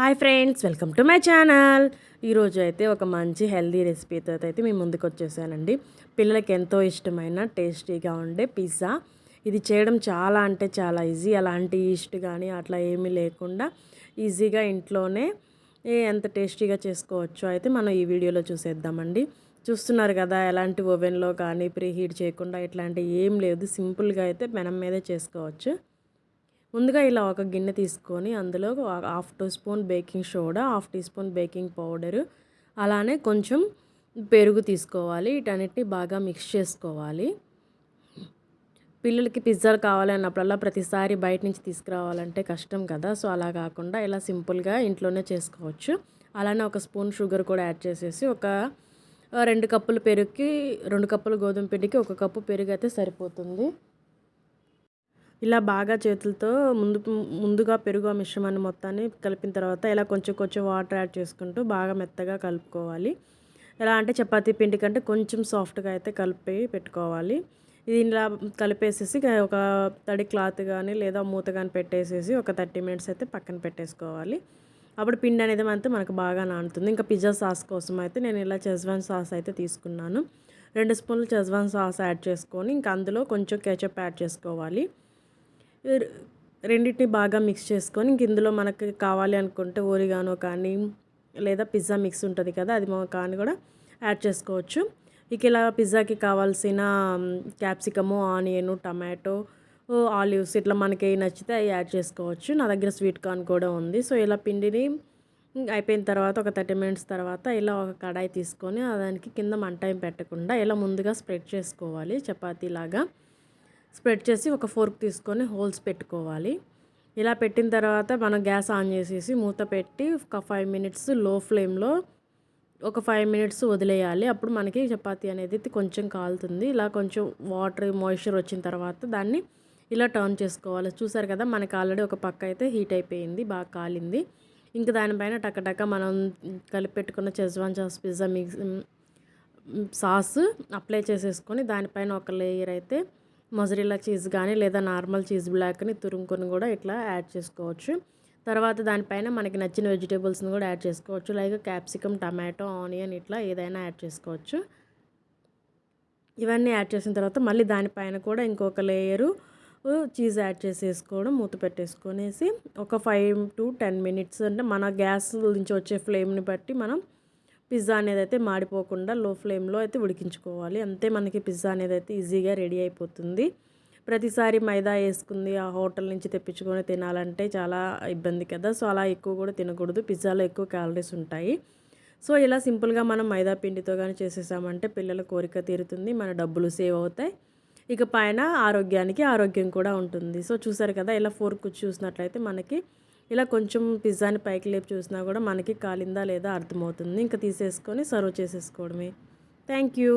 Hi friends welcome to my channel. ఈరోజు అయితే ఒక మంచి హెల్దీ రెసిపీతో అయితే మేము ముందుకు వచ్చేసానండి. పిల్లలకి ఎంతో ఇష్టమైన టేస్టీగా ఉండే పిజ్జా. ఇది చేయడం చాలా అంటే చాలా ఈజీ. అలాంటి ఈస్ట్ కానీ అట్లా ఏమీ లేకుండా ఈజీగా ఇంట్లోనే ఎంత టేస్టీగా చేసుకోవచ్చో అయితే మనం ఈ వీడియోలో చూసేద్దామండి. చూస్తున్నారు కదా ఎలాంటి ఓవెన్లో కానీ ప్రీ హీట్ చేయకుండా ఇట్లాంటి ఏం లేదు. సింపుల్గా అయితే పెనం మీదే చేసుకోవచ్చు. ముందుగా ఇలా ఒక గిన్నె తీసుకొని అందులో half teaspoon baking soda half teaspoon baking powder అలానే కొంచెం పెరుగు తీసుకోవాలి. వీటన్నిటిని బాగా మిక్స్ చేసుకోవాలి. పిల్లలకి పిజ్జాలు కావాలి అన్నప్పుడల్లా ప్రతిసారి బయట నుంచి తీసుకురావాలంటే కష్టం కదా. సో అలా కాకుండా ఇలా సింపుల్గా ఇంట్లోనే చేసుకోవచ్చు. అలానే ఒక స్పూన్ షుగర్ కూడా యాడ్ చేసేసి ఒక రెండు కప్పులు పెరుగుకి రెండు కప్పులు గోధుమ పిండికి ఒక కప్పు పెరుగు అయితే సరిపోతుంది. ఇలా బాగా చేతులతో ముందు ముందుగా పెరుగు మిశ్రమాన్ని మొత్తాన్ని కలిపిన తర్వాత ఇలా కొంచెం కొంచెం వాటర్ యాడ్ చేసుకుంటూ బాగా మెత్తగా కలుపుకోవాలి. ఎలా అంటే చపాతీ పిండి కంటే కొంచెం సాఫ్ట్గా అయితే కలిపి పెట్టుకోవాలి. ఇది ఇలా కలిపేసేసి ఒక తడి క్లాత్ కానీ లేదా మూత కానీ పెట్టేసేసి ఒక థర్టీ మినిట్స్ అయితే పక్కన పెట్టేసుకోవాలి. అప్పుడు పిండి అనేది అంతా మనకు బాగా నానుతుంది. ఇంకా పిజ్జా సాస్ కోసం అయితే నేను ఇలా చెజ్వాన్ సాస్ అయితే తీసుకున్నాను. రెండు స్పూన్లు చెజ్వాన్ సాస్ యాడ్ చేసుకొని ఇంకా అందులో కొంచెం కేచప్ యాడ్ చేసుకోవాలి. రెండింటిని బాగా మిక్స్ చేసుకొని ఇందులో మనకి కావాలి అనుకుంటే ఓరిగానో కానీ లేదా పిజ్జా మిక్స్ ఉంటుంది కదా అది కానీ కూడా యాడ్ చేసుకోవచ్చు. ఇక ఇలా పిజ్జాకి కావాల్సిన క్యాప్సికము ఆనియను టమాటో ఆలివ్స్ ఇట్లా మనకి నచ్చితే అవి యాడ్ చేసుకోవచ్చు. నా దగ్గర స్వీట్ కార్న్ కూడా ఉంది. సో ఇలా పిండిని అయిపోయిన తర్వాత ఒక థర్టీ మినిట్స్ తర్వాత ఇలా ఒక కడాయి తీసుకొని దానికి కింద మంటైం పెట్టకుండా ఇలా ముందుగా స్ప్రెడ్ చేసుకోవాలి చపాతీలాగా. స్ప్రెడ్ చేసి ఒక ఫోర్క్ తీసుకొని హోల్స్ పెట్టుకోవాలి. ఇలా పెట్టిన తర్వాత మనం గ్యాస్ ఆన్ చేసేసి మూత పెట్టి ఒక ఫైవ్ మినిట్స్లో ఫ్లేమ్లో ఒక ఫైవ్ మినిట్స్ వదిలేయాలి. అప్పుడు మనకి చపాతీ అనేది కొంచెం కాలుతుంది. ఇలా కొంచెం వాటర్ మాయిశ్చర్ వచ్చిన తర్వాత దాన్ని ఇలా టర్న్ చేసుకోవాలి. చూసారు కదా మనకి ఆల్రెడీ ఒక పక్క అయితే హీట్ అయిపోయింది బాగా కాలింది. ఇంకా దానిపైన టక్కటక్క మనం కలిపి పెట్టుకున్న Schezwan sauce pizza mix sauce apply చేసేసుకొని దానిపైన ఒక లేయర్ అయితే మొజరిల్లా చీజ్ కానీ లేదా నార్మల్ చీజ్ బ్లాక్ని తురుముకొని కూడా ఇట్లా యాడ్ చేసుకోవచ్చు. తర్వాత దానిపైన మనకి నచ్చిన వెజిటేబుల్స్ని కూడా యాడ్ చేసుకోవచ్చు. లైక్ క్యాప్సికమ్ టమాటో ఆనియన్ ఇట్లా ఏదైనా యాడ్ చేసుకోవచ్చు. ఇవన్నీ యాడ్ చేసిన తర్వాత మళ్ళీ దానిపైన కూడా ఇంకొక లేయరు చీజ్ యాడ్ చేసేసుకోవడం మూత పెట్టేసుకొనేసి ఒక ఫైవ్ టు టెన్ మినిట్స్ అంటే మన గ్యాస్ నుంచి వచ్చే ఫ్లేమ్ని బట్టి మనం పిజ్జా అనేది అయితే మాడిపోకుండా లో ఫ్లేమ్లో అయితే ఉడికించుకోవాలి. అంతే మనకి పిజ్జా అనేది అయితే ఈజీగా రెడీ అయిపోతుంది. ప్రతిసారి మైదా వేసుకుంది ఆ హోటల్ నుంచి తెప్పించుకొని తినాలంటే చాలా ఇబ్బంది కదా. సో అలా ఎక్కువ కూడా తినకూడదు. పిజ్జాలో ఎక్కువ క్యాలరీస్ ఉంటాయి. సో ఇలా సింపుల్గా మనం మైదా పిండితో కానీ చేసేసామంటే పిల్లల కోరిక తీరుతుంది. మన డబ్బులు సేవ్ అవుతాయి. ఇక పైన ఆరోగ్యానికి ఆరోగ్యం కూడా ఉంటుంది. సో చూసారు కదా ఇలా ఫోర్క్ చూసినట్లయితే మనకి ఇలా కొంచెం పిజ్జాని పైకి లేపి చూసినా కూడా మనకి కాలిందా లేదా అర్థమవుతుంది. ఇంకా తీసేసుకొని సర్వ్ చేసేసుకోవడమే. Thank you.